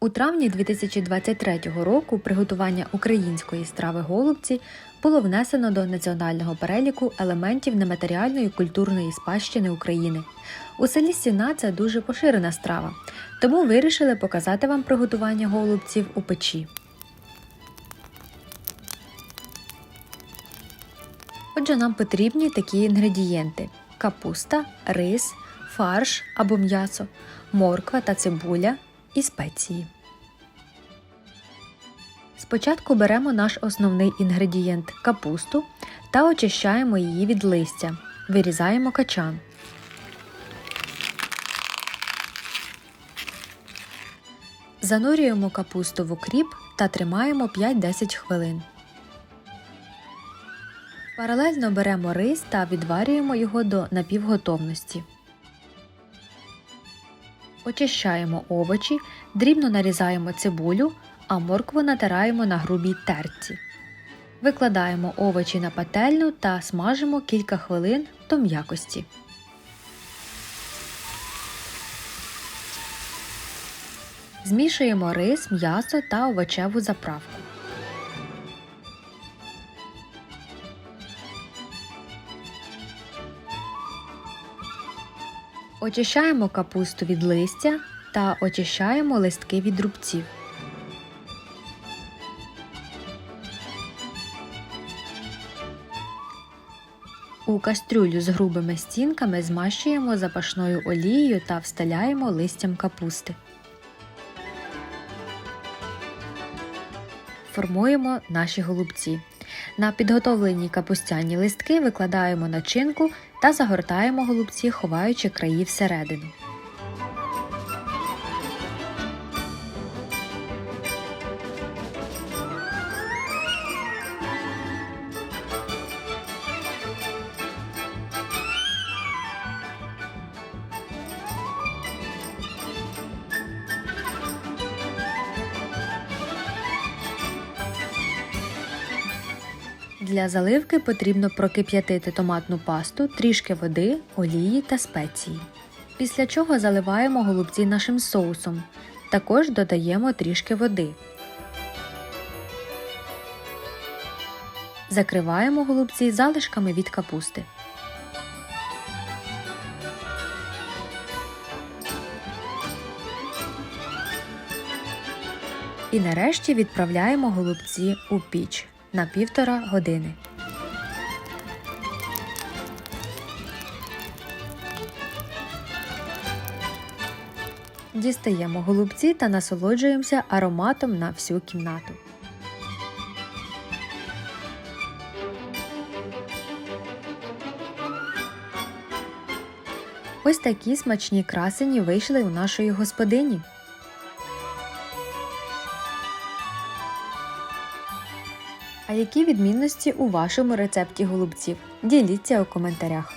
У травні 2023 року приготування української страви голубці було внесено до національного переліку елементів нематеріальної культурної спадщини України. У селі Стіна це дуже поширена страва, тому вирішили показати вам приготування голубців у печі. Отже, нам потрібні такі інгредієнти: капуста, рис, фарш або м'ясо, морква та цибуля і спеції. Спочатку беремо наш основний інгредієнт капусту та очищаємо її від листя. Вирізаємо качан. Занурюємо капусту в укріп та тримаємо 5-10 хвилин. Паралельно беремо рис та відварюємо його до напівготовності. Очищаємо овочі, дрібно нарізаємо цибулю, а моркву натираємо на грубій терці. Викладаємо овочі на пательню та смажимо кілька хвилин до м'якості. Змішуємо рис, м'ясо та овочеву заправку. Очищаємо капусту від листя та очищаємо листки від рубців. У кастрюлю з грубими стінками змащуємо запашною олією та встеляємо листям капусти. Формуємо наші голубці. На підготовлені капустяні листки викладаємо начинку та загортаємо голубці, ховаючи краї всередину. Для заливки потрібно прокип'ятити томатну пасту, трішки води, олії та спеції. Після чого заливаємо голубці нашим соусом. Також додаємо трішки води. Закриваємо голубці залишками від капусти. І нарешті відправляємо голубці у піч на півтора години. Дістаємо голубці та насолоджуємося ароматом на всю кімнату. Ось такі смачні красені вийшли у нашої господині. А які відмінності у вашому рецепті голубців? Діліться у коментарях.